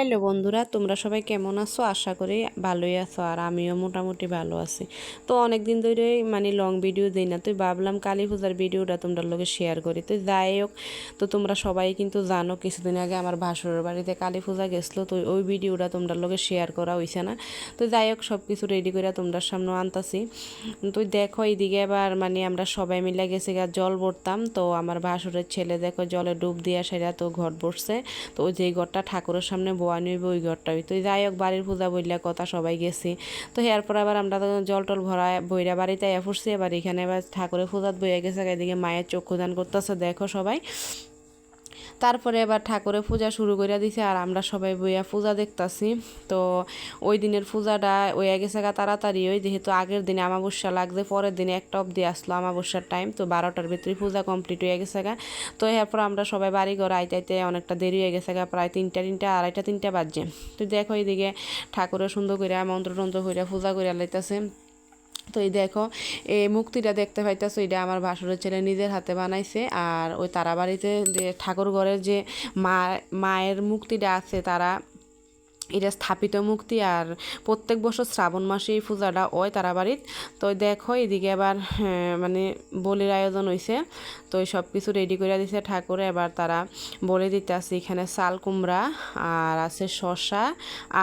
Hello বন্ধুরা, তোমরা সবাই কেমন আছো? আশা করি ভালোই আছো আর আমিও মোটামুটি ভালো আছি। তো অনেক দিন ধরে মানে লং ভিডিও দিই না তুই ভাবলাম কালী পূজার ভিডিওটা তোমরা লোকে শেয়ার করি। তো যাই হোক, তো তোমরা সবাই কিন্তু জানো কিছুদিন আগে আমার ভাসুরের বাড়িতে কালী পূজা গেছিল, তো ওই ভিডিওটা তোমরা লোকে শেয়ার করা হয়েছে না। তো যাই হোক সব কিছু রেডি করে তোমরা সামনে আনতাছি। তুই দেখো এইদিকে এবার মানে আমরা সবাই মিলে গেছি গা জল ভরতাম, তো আমার ভাসুরের ছেলে দেখো জলে ডুব দিয়া সেরা তো ঘর বসছে তো ওই যে ঘরটা ঠাকুরের সামনে বোয়া নিব ওই ঘরটা তো যাই হোক, বাড়ির পূজা বললে কথা সবাই গেছি। তো এরপর আবার আমরা জল টল ভরা বইরা বাড়িতে আয়া ফুটছি এবার এখানে এবার ঠাকুরের পূজাত বইয়া গেছে। এদিকে মায়ের চক্ষু দান করতেছে, দেখো সবাই। তারপরে এবার ঠাকুরের পূজা শুরু করে দিছে, আর আমরা সবাই বইয়া পূজা দেখতাছি। তো ওই দিনের পূজাটা ওই গেছে গা তাড়াতাড়ি, ওই যেহেতু আগের দিনে আমাবস্যা লাগছে, পরের দিনে একটা অবধি আসলো আমাবস্যার টাইম তো বারোটার ভিতরে পূজা কমপ্লিট হয়ে গেছে গা। তো এরপর আমরা সবাই বাড়ি ঘর আইতে আইতে অনেকটা দেরি হয়ে গেছে গা, প্রায় তিনটা তিনটা, আড়াইটা, তিনটা বাজছে তো দেখো এইদিকে ঠাকুরের সুন্দর করে মন্ত্র টন্ত্র করে পূজা করে লাইতেছে। তো এই দেখো এই মুক্তিটা দেখতে পাইতেছো এটা আমার ভাসুরের ছেলে নিজের হাতে বানাইছে আর ওই তারা বাড়িতে যে ঠাকুর ঘরের যে মা মায়ের মুক্তিটা আছে তারা এটা স্থাপিত মুক্তি আর প্রত্যেক বছর শ্রাবণ মাসে এই পূজাটা হয় তারা বাড়িত তো দেখো এদিকে আবার হ্যাঁ, মানে বলির আয়োজন হয়েছে তো সব কিছু রেডি করে দিছে ঠাকুরে। এবার তারা বলে দিতে আছে এখানে চাল কুমড়া আর আছে শশা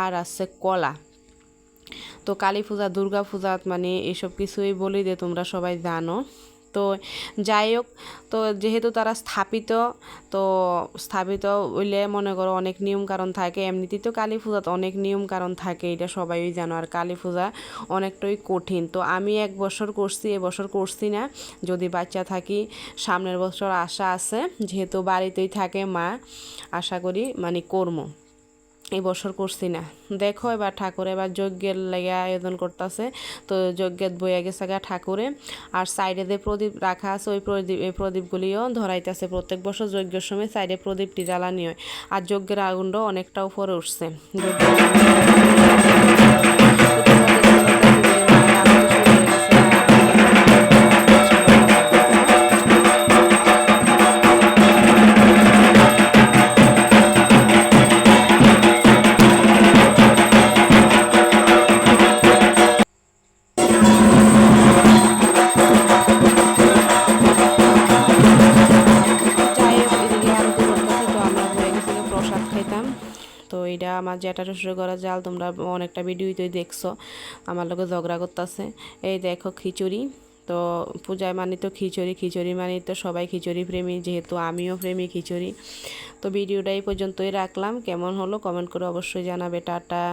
আর আছে কলা। তো কালী পূজা, দুর্গা পূজা মানে এসব কিছুই বলি যে তোমরা সবাই জানো। তো যাই হোক, তো যেহেতু তারা স্থাপিত, তো স্থাপিত হইলে মনে করো অনেক নিয়ম কারণ থাকে। এমনিতেই তো কালী পূজাতে অনেক নিয়ম কারণ থাকে, এটা সবাই জানো। আর কালী পূজা অনেকটাই কঠিন। তো আমি এক বছর করছি এবছর করছি না। যদি বাচ্চা থাকি, সামনের বছর আশা আছে। যেহেতু বাড়িতেই থাকে মা, আশা করি মানে কর্ম এই বছর করছি না। দেখো এবার ঠাকুর এবার যজ্ঞের লেগে আয়োজন করতেছে। তো যজ্ঞের বইয়া গেছে গা ঠাকুরে। আর সাইডে যে প্রদীপ রাখা আছে, ওই প্রদীপ এই প্রদীপগুলিও ধরাইতেছে। প্রত্যেক বছর যজ্ঞের সময় সাইডে প্রদীপটি জ্বালানি হয়। আর যজ্ঞের আগুনটাও অনেকটা উপরে উঠছে। আমার জ্যাঠা শ্বশুর করা জাল, তোমরা অনেকটা ভিডিও ভিডিওতেই দেখছ। আমার লোকে ঝগড়া করতেছে। এই দেখো খিচুড়ি। তো পূজায় মানে তো খিচুড়ি খিচুড়ি মানে তো সবাই খিচুড়ি প্রেমী, যেহেতু আমিও প্রেমী খিচুড়ি। তো ভিডিওটা এই পর্যন্তই রাখলাম। কেমন হলো? কমেন্ট করে অবশ্যই জানাবে। টাটা।